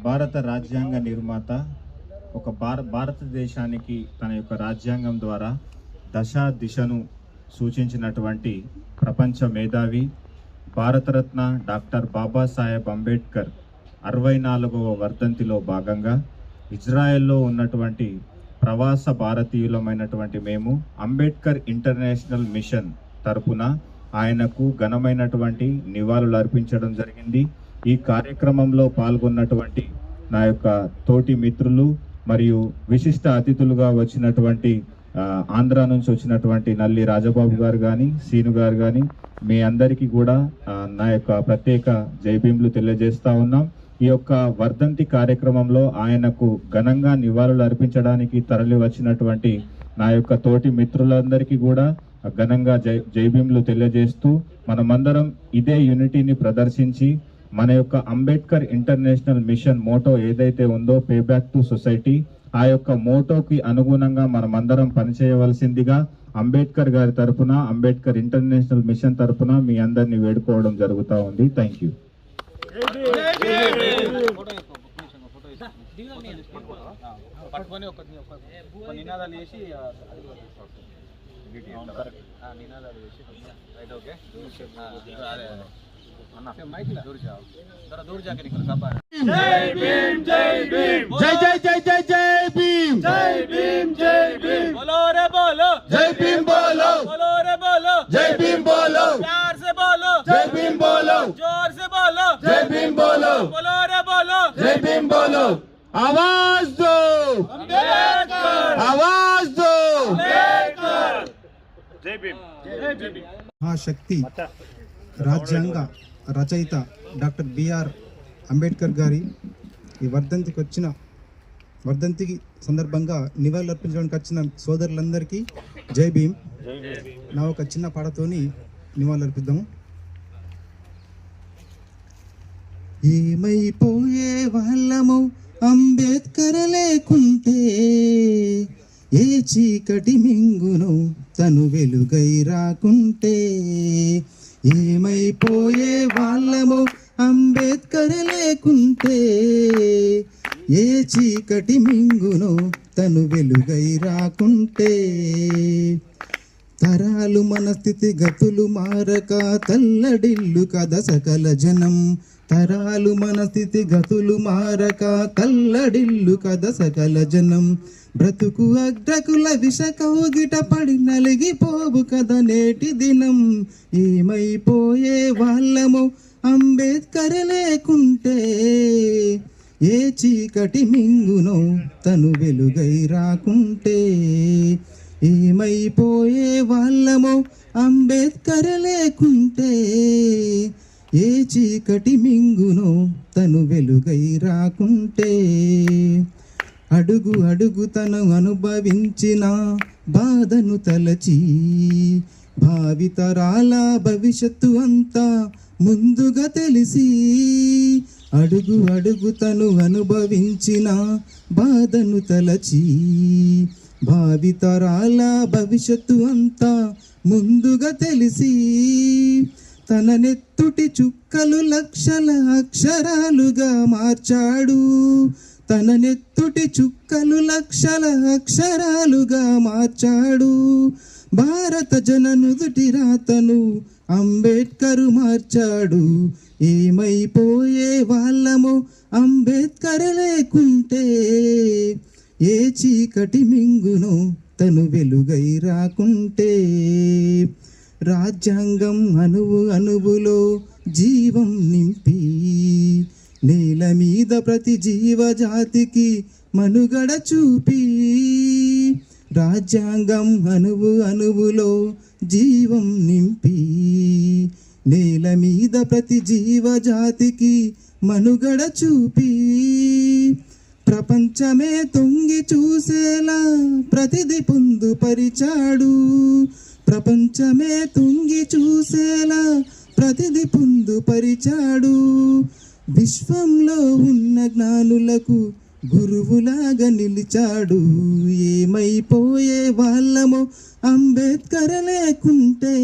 భారత రాజ్యాంగ నిర్మాత ఒక భార భారతదేశానికి తన యొక్క రాజ్యాంగం ద్వారా దశా దిశను సూచించినటువంటి ప్రపంచ మేధావి భారతరత్న డాక్టర్ బాబాసాహెబ్ అంబేద్కర్ అరవై నాలుగవ వర్ధంతిలో భాగంగా ఇజ్రాయెల్లో ఉన్నటువంటి ప్రవాస భారతీయులమైనటువంటి మేము అంబేద్కర్ ఇంటర్నేషనల్ మిషన్ తరపున ఆయనకు ఘనమైనటువంటి నివాళులు అర్పించడం జరిగింది. ఈ కార్యక్రమంలో పాల్గొన్నటువంటి నా యొక్క తోటి మిత్రులు మరియు విశిష్ట అతిథులుగా వచ్చినటువంటి ఆంధ్ర నుంచి వచ్చినటువంటి నల్లి రాజబాబు గారు కానీ సీను గారు కానీ మీ అందరికీ కూడా నా యొక్క ప్రత్యేక జైభీములు తెలియజేస్తా ఉన్నాం. ఈ యొక్క వర్ధంతి కార్యక్రమంలో ఆయనకు ఘనంగా నివాళులు అర్పించడానికి తరలి వచ్చినటువంటి నా యొక్క తోటి మిత్రులందరికీ కూడా ఘనంగా జై జైభీములు తెలియజేస్తూ మనమందరం ఇదే యూనిటీని ప్రదర్శించి మన యొక్క అంబేద్కర్ ఇంటర్నేషనల్ మిషన్ మోటో ఏదైతే ఉందో పే బ్యాక్ టు సొసైటీ ఆ యొక్క మోటోకి అనుగుణంగా మనమందరం పనిచేయవలసిందిగా అంబేద్కర్ గారి తరపున అంబేద్కర్ ఇంటర్నేషనల్ మిషన్ తరపున మీ అందరినీ వేడుకోవడం జరుగుతూ ఉంది. థ్యాంక్ యూ నినాదాలు రైట్ ఓకే. जय जय जय जय जय भीम जय भीम जय भीम बोलो रे बोलो जय भीम बोलो बोलो रे बोलो जय भीम बोलो प्यार से बोलो जय भीम बोलो ज़ोर से बोलो जय भीम बोलो बोलो रे बोलो जय भीम बोलो आवाज़ दो आवाज़ दो जय भीम जय भीम हाँ शक्ति రాజ్యాంగ రచయిత డాక్టర్ బిఆర్ అంబేద్కర్ గారి ఈ వర్ధంతికి వచ్చిన వర్ధంతికి సందర్భంగా నివాళులు అర్పించడానికి వచ్చిన సోదరులందరికీ జై భీమ్. నా ఒక చిన్న పాటతోని నివాళులు అర్పిద్దాము. ఏమైపోయే వాళ్ళము అంబేద్కర్ లేకుంటే ఏ చీకటి మింగును తను వెలుగై రాకుంటే ఏమైపోయే వాళ్ళము అంబేద్కర్ లేకుంటే ఏ చీకటి మింగును తను వెలుగై రాకుంటే. తరాలు మన స్థితి గతులు మారక తల్లడిల్లు కథ సకల జనం తరాలు మన స్థితి గతులు మారక తల్లడిల్లు కథ సకల జనం. బ్రతుకు అగ్రకుల విష కౌగిట పడి నలిగిపోవు కథ నేటి దినం. ఏమైపోయే వాళ్ళము అంబేద్కర్ లేకుంటే ఏ చీకటి మింగునో తను వెలుగై రాకుంటే. ఏమైపోయే వాళ్ళమో అంబేద్కర్ లేకుంటే ఏ చీకటి మింగును తను వెలుగై రాకుంటే. అడుగు అడుగు తను అనుభవించిన బాధను తలచి భావితరాల భవిష్యత్తు అంతా ముందుగా తెలిసి. అడుగు అడుగు తను అనుభవించిన బాధను తలచి భావితరాల భవిష్యత్తు అంతా ముందుగా తెలిసి. తన నెత్తుటి చుక్కలు లక్షల అక్షరాలుగా మార్చాడు. తన నెత్తుటి చుక్కలు లక్షల అక్షరాలుగా మార్చాడు. భారత జననుదుటి రాతను అంబేద్కరు మార్చాడు. ఏమైపోయే వాళ్ళము అంబేద్కర్ లేకుంటే ఏ చీకటి మింగును తను వెలుగై రాకుంటే. రాజ్యాంగం అణువు అణువులో జీవం నింపి నేల మీద ప్రతి జీవజాతికి మనుగడ చూపి రాజ్యాంగం అణువు అణువులో జీవం నింపి నేల మీద ప్రతి జీవజాతికి మనుగడ చూపి ప్రపంచమే తొంగి చూసేలా ప్రతిది పొందుపరిచాడు ప్రపంచమే తుంగి చూసేలా ప్రతిది పొందుపరిచాడు విశ్వంలో ఉన్న జ్ఞానులకు గురువులాగా నిలిచాడు. ఏమైపోయే వాళ్ళము అంబేద్కర్ లేకుంటే